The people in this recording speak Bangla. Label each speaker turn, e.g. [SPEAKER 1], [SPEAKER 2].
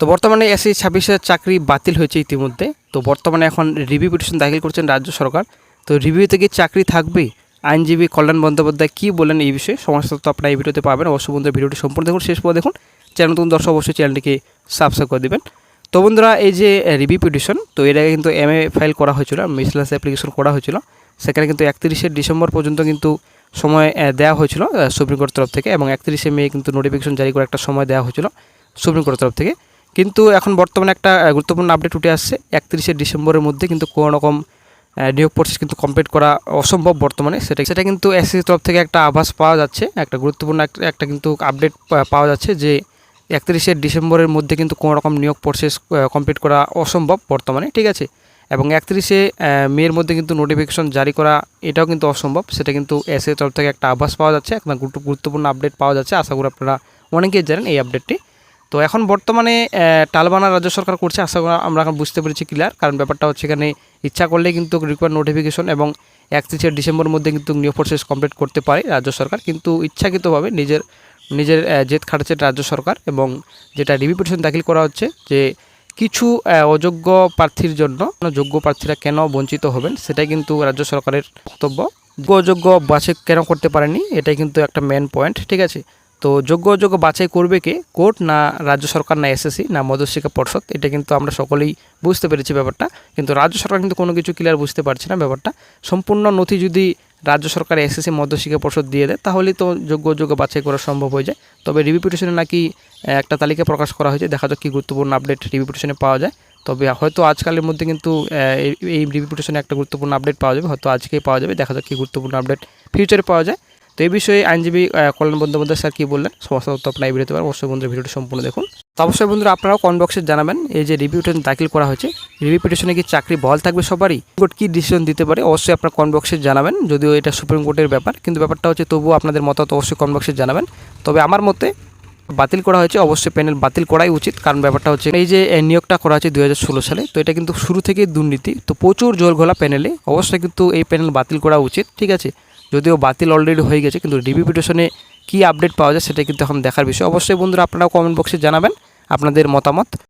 [SPEAKER 1] তো বর্তমানে এসি ছাব্বিশের চাকরি বাতিল হয়েছে ইতিমধ্যে। তো বর্তমানে এখন রিভিউ পিটিশন দাখিল করছেন রাজ্য সরকার। তো রিভিউতে কি চাকরি থাকবে আইনজীবী কল্যাণ বন্দ্যোপাধ্যায় কী বলেন এই বিষয়ে? সমস্ত তো আপনারা এই ভিডিওতে পাবেন। অবশ্যই বন্ধুরা ভিডিওটি সম্পূর্ণ দেখুন। শেষ পর্যন্ত দেখুন। চ্যানেল নতুন দর্শক অবশ্যই চ্যানেলটিকে সাবস্ক্রাইব করে দেবেন। তো বন্ধুরা, এই যে রিভিউ পিটিশন তো এর আগে কিন্তু এম এ ফাইল করা হয়েছিল মিসলেন্স অ্যাপ্লিকেশন করা হয়েছিল। সেখানে কিন্তু একত্রিশে ডিসেম্বর পর্যন্ত কিন্তু সময় দেওয়া হয়েছিল সুপ্রিম কোর্টের তরফ থেকে। এবং একত্রিশে মে কিন্তু নোটিফিকেশন জারি করে একটা সময় দেওয়া হয়েছিল সুপ্রিম কোর্টের তরফ থেকে। কিন্তু এখন বর্তমানে একটা গুরুত্বপূর্ণ আপডেট উঠে আসছে। একত্রিশে ডিসেম্বরের মধ্যে কিন্তু কোনো রকম নিয়োগ প্রসেস কিন্তু কমপ্লিট করা অসম্ভব বর্তমানে। সেটা সেটা কিন্তু এসএসসি তরফ থেকে একটা আভাস পাওয়া যাচ্ছে, একটা গুরুত্বপূর্ণ একটা কিন্তু আপডেট পাওয়া যাচ্ছে যে একত্রিশে ডিসেম্বরের মধ্যে কিন্তু কোনো রকম নিয়োগ প্রসেস কমপ্লিট করা অসম্ভব বর্তমানে, ঠিক আছে? এবং একত্রিশে মেয়ের মধ্যে কিন্তু নোটিফিকেশন জারি করা, এটাও কিন্তু অসম্ভব। সেটা কিন্তু এসএ তরফ থেকে একটা আভাস পাওয়া যাচ্ছে একটা গুরুত্বপূর্ণ আপডেট পাওয়া যাচ্ছে। আশা করি আপনারা অনেকেই জানেন এই আপডেটটি তো এখন বর্তমানে টালবানা রাজ্য সরকার করছে, আশা করা আমরা এখন বুঝতে পেরেছি ক্লিয়ার কারণ ব্যাপারটা হচ্ছে এখানে ইচ্ছা করলে কিন্তু রিকোয়ার নোটিফিকেশন এবং একত্রিশে ডিসেম্বরের মধ্যে কিন্তু নিয়োগ প্রসেস কমপ্লিট করতে পারে রাজ্য সরকার। কিন্তু ইচ্ছাকৃতভাবে নিজের নিজের জেদ খাটাচ্ছে রাজ্য সরকার এবং যেটা রিভিউ পিটিশন দাখিল করা হচ্ছে যে কিছু অযোগ্য প্রার্থীর জন্য যোগ্য প্রার্থীরা কেন বঞ্চিত হবেন সেটাই কিন্তু রাজ্য সরকারের বক্তব্য। অযোগ্য বাছাই কেন করতে পারেনি এটাই কিন্তু একটা মেন পয়েন্ট ঠিক আছে? তো যোগ্য অযোগ্য বাছাই করবে কে? কোর্ট না রাজ্য সরকার না এসএসসি না মধ্যশিক্ষা পর্ষদ? এটা কিন্তু আমরা সকলেই বুঝতে পেরেছি ব্যাপারটা। কিন্তু রাজ্য সরকার কিন্তু কোনো কিছু ক্লিয়ার বুঝতে পারছে না ব্যাপারটা। সম্পূর্ণ নথি যদি রাজ্য সরকার এসএসসি মধ্যশিক্ষা পর্ষদ দিয়ে দেয়, তাহলেই তো যোগ্য অযোগ্য বাছাই করা সম্ভব হয়ে যায়। তবে রিভিউ নাকি একটা তালিকা প্রকাশ করা হয়েছে। দেখা যাক কী গুরুত্বপূর্ণ আপডেট রিভিউ পাওয়া যায়। তবে হয়তো আজকালের মধ্যে কিন্তু এই- রিভিউ একটা গুরুত্বপূর্ণ আপডেট পাওয়া যাবে। হয়তো আজকেই পাওয়া যাবে। দেখা যাক কী গুরুত্বপূর্ণ আপডেট ফিউচারে পাওয়া যায়। তো এই বিষয়ে আইনজীবী কল্যাণ বন্দ্যোপাধ্যায় স্যার কী বললেন? সমস্ত তথ্য আপনার এই ভিডিওতে পারেন অবশ্যই বন্ধুরা ভিডিওটি সম্পূর্ণ দেখুন। তো অবশ্যই বন্ধুরা আপনারাও কমেন্ট বক্সে জানাবেন, এই যে রিভিউ পিটিশন দাখিল করা হয়েছে। রিভিউ পিটিশনে কি চাকরি বহাল থাকবে সবারই? কোর্ট কী ডিসিশন দিতে পারে? অবশ্যই আপনার কমেন্ট বক্সে জানাবেন, যদিও এটা সুপ্রিম কোর্টের ব্যাপার। কিন্তু ব্যাপারটা হচ্ছে, তবুও আপনাদের মতামত অবশ্যই কমেন্ট বক্সে জানাবেন। তবে আমার মতে বাতিল করা হয়েছে, অবশ্যই প্যানেল বাতিল করাই উচিত। কারণ ব্যাপারটা হচ্ছে, এই যে নিয়োগটা করা হয়েছে দু হাজার ষোলো সালে, তো এটা কিন্তু শুরু থেকেই দুর্নীতি। তো প্রচুর জোর ঘোলা প্যানেলে অবশ্যই কিন্তু এই প্যানেল বাতিল করা উচিত, ঠিক আছে? যদিও বাতিল অলরেডি হয়ে গেছে, কিন্তু রিভিউ পিটিশনে কী আপডেট পাওয়া যায় সেটা কিন্তু এখন দেখার বিষয়। অবশ্যই বন্ধুরা আপনারাও কমেন্ট বক্সে জানাবেন আপনাদের মতামত।